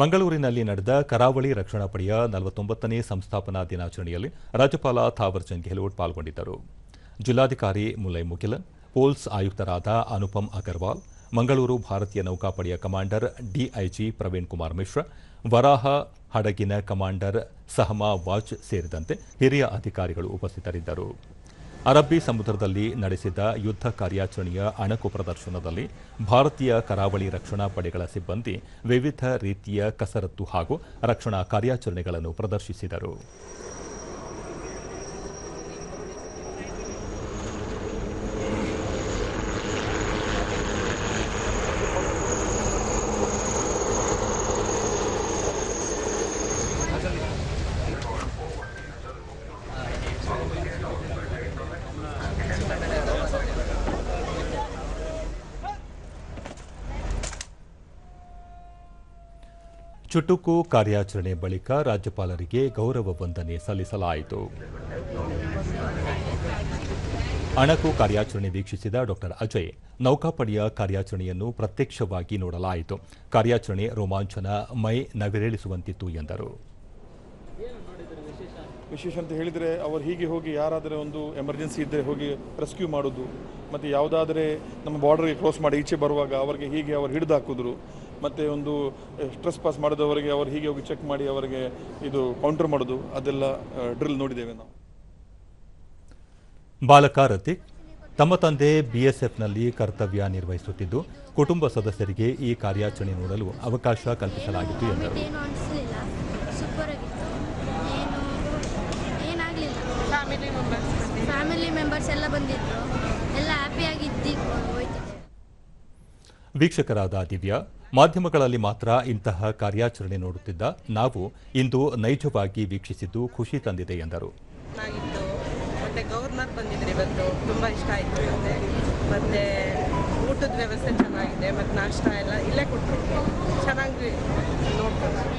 ಮಂಗಳೂರಿನಲ್ಲಿ ನಡೆದ ಕರಾವಳಿ ರಕ್ಷಣಾ ಪಡೆಯ ನಲವತ್ತೊಂಬತ್ತನೇ ಸಂಸ್ಥಾಪನಾ ದಿನಾಚರಣೆಯಲ್ಲಿ ರಾಜ್ಯಪಾಲ ಥಾವರ್ಚಂದ್ ಗೆಹ್ಲೋಟ್ ಪಾಲ್ಗೊಂಡಿದ್ದರು. ಜಿಲ್ಲಾಧಿಕಾರಿ ಮುಲೈ ಮುಗಿಲನ್, ಪೋಲ್ಸ್ ಆಯುಕ್ತರಾದ ಅನುಪಮ್ ಅಗರ್ವಾಲ್, ಮಂಗಳೂರು ಭಾರತೀಯ ನೌಕಾಪಡೆಯ ಕಮಾಂಡರ್ ಡಿಐಜಿ ಪ್ರವೀಣ್ ಕುಮಾರ್ ಮಿಶ್ರಾ, ವರಾಹ ಹಡಗಿನ ಕಮಾಂಡರ್ ಸಹಮಾ ವಾಚ್ ಸೇರಿದಂತೆ ಹಿರಿಯ ಅಧಿಕಾರಿಗಳು ಉಪಸ್ಥಿತರಿದ್ದರು. ಅರಬ್ಬಿ ಸಮುದ್ರದಲ್ಲಿ ನಡೆಸಿದ ಯುದ್ಧ ಕಾರ್ಯಾಚರಣೆಯ ಅಣಕು ಪ್ರದರ್ಶನದಲ್ಲಿ ಭಾರತೀಯ ಕರಾವಳಿ ರಕ್ಷಣಾ ಪಡೆಗಳ ಸಿಬ್ಬಂದಿ ವಿವಿಧ ರೀತಿಯ ಕಸರತ್ತು ಹಾಗೂ ರಕ್ಷಣಾ ಕಾರ್ಯಾಚರಣೆಗಳನ್ನು ಪ್ರದರ್ಶಿಸಿದರು. ಚುಟುಕು ಕಾರ್ಯಾಚರಣೆ ಬಳಿಕ ರಾಜ್ಯಪಾಲರಿಗೆ ಗೌರವ ವಂದನೆ ಸಲ್ಲಿಸಲಾಯಿತು. ಅಣಕು ಕಾರ್ಯಾಚರಣೆ ವೀಕ್ಷಿಸಿದ ಡಾಕ್ಟರ್ ಅಜಯ್, ನೌಕಾಪಡೆಯ ಕಾರ್ಯಾಚರಣೆಯನ್ನು ಪ್ರತ್ಯಕ್ಷವಾಗಿ ನೋಡಲಾಯಿತು. ಕಾರ್ಯಾಚರಣೆ ರೋಮಾಂಚನ ಮೈ ನವಿರೇಳಿಸುವಂತಿತ್ತು ಎಂದರು. ವಿಶೇಷ ಅಂತ ಹೇಳಿದರೆ ಅವರು ಹೀಗೆ ಹೋಗಿ ಯಾರಾದರೆ ಒಂದು ಎಮರ್ಜೆನ್ಸಿ ಇದ್ದರೆ ಹೋಗಿ ರೆಸ್ಕ್ಯೂ ಮಾಡೋದು. ಮತ್ತು ಯಾವುದಾದರೆ ನಮ್ಮ ಬಾರ್ಡರ್ಗೆ ಕ್ಲೋಸ್ ಮಾಡಿ ಈಚೆ ಬರುವಾಗ ಅವರಿಗೆ ಹೀಗೆ ಅವರು ಹಿಡಿದು ಹಾಕಿದ್ರು. ಮತ್ತು ಒಂದು ಸ್ಟ್ರೆಸ್ ಪಾಸ್ ಮಾಡಿದವರಿಗೆ ಅವರು ಹೀಗೆ ಹೋಗಿ ಚೆಕ್ ಮಾಡಿ ಅವರಿಗೆ ಇದು ಕೌಂಟರ್ ಮಾಡೋದು ಅದೆಲ್ಲ ಡ್ರಿಲ್ ನೋಡಿದ್ದೇವೆ ನಾವು. ಬಾಲಕ ರತಿಕ್ ತಮ್ಮ ತಂದೆ ಬಿಎಸ್ಎಫ್ನಲ್ಲಿ ಕರ್ತವ್ಯ ನಿರ್ವಹಿಸುತ್ತಿದ್ದು ಕುಟುಂಬ ಸದಸ್ಯರಿಗೆ ಈ ಕಾರ್ಯಾಚರಣೆ ನೋಡಲು ಅವಕಾಶ ಕಲ್ಪಿಸಲಾಗಿತ್ತು ಎಂದರು. ಏನು ಅನಿಸ್ಲಿಲ್ಲ. ಸೂಪರ್ ಆಗಿತ್ತು. ಏನು ಏನಾಗಲಿಲ್ಲ. ಫ್ಯಾಮಿಲಿ ಮೆಂಬರ್ಸ್ ಫ್ಯಾಮಿಲಿ ಮೆಂಬರ್ಸ್ ಎಲ್ಲ ಬಂದಿದ್ರು. ಎಲ್ಲ ಹ್ಯಾಪಿಯಾಗಿ ಇದ್ದು ಹೋಯ್ತಿದ್ದೆ ವೀಕ್ಷಕರಾದ ದಿವ್ಯ, ಮಾಧ್ಯಮಗಳಲ್ಲಿ ಮಾತ್ರ ಇಂತಹ ಕಾರ್ಯಾಚರಣೆ ನೋಡುತ್ತಿದ್ದ ನಾವು ಇಂದು ನೈಜವಾಗಿ ವೀಕ್ಷಿಸಿದ್ದು ಖುಷಿ ತಂದಿದೆ ಎಂದರು. ಮತ್ತೆ ಗವರ್ನರ್ ಇವತ್ತು. ತುಂಬ ಇಷ್ಟ ಆಯ್ತು ಮತ್ತೆ. ಊಟದ ವ್ಯವಸ್ಥೆ ಚೆನ್ನಾಗಿದೆ, ಮತ್ತೆ ನಾಷ್ಟ ಎಲ್ಲ ಇಲ್ಲೇ ಕೊಟ್ಟರು ಚೆನ್ನಾಗಿ ನೋಡ್ಕೊಂಡು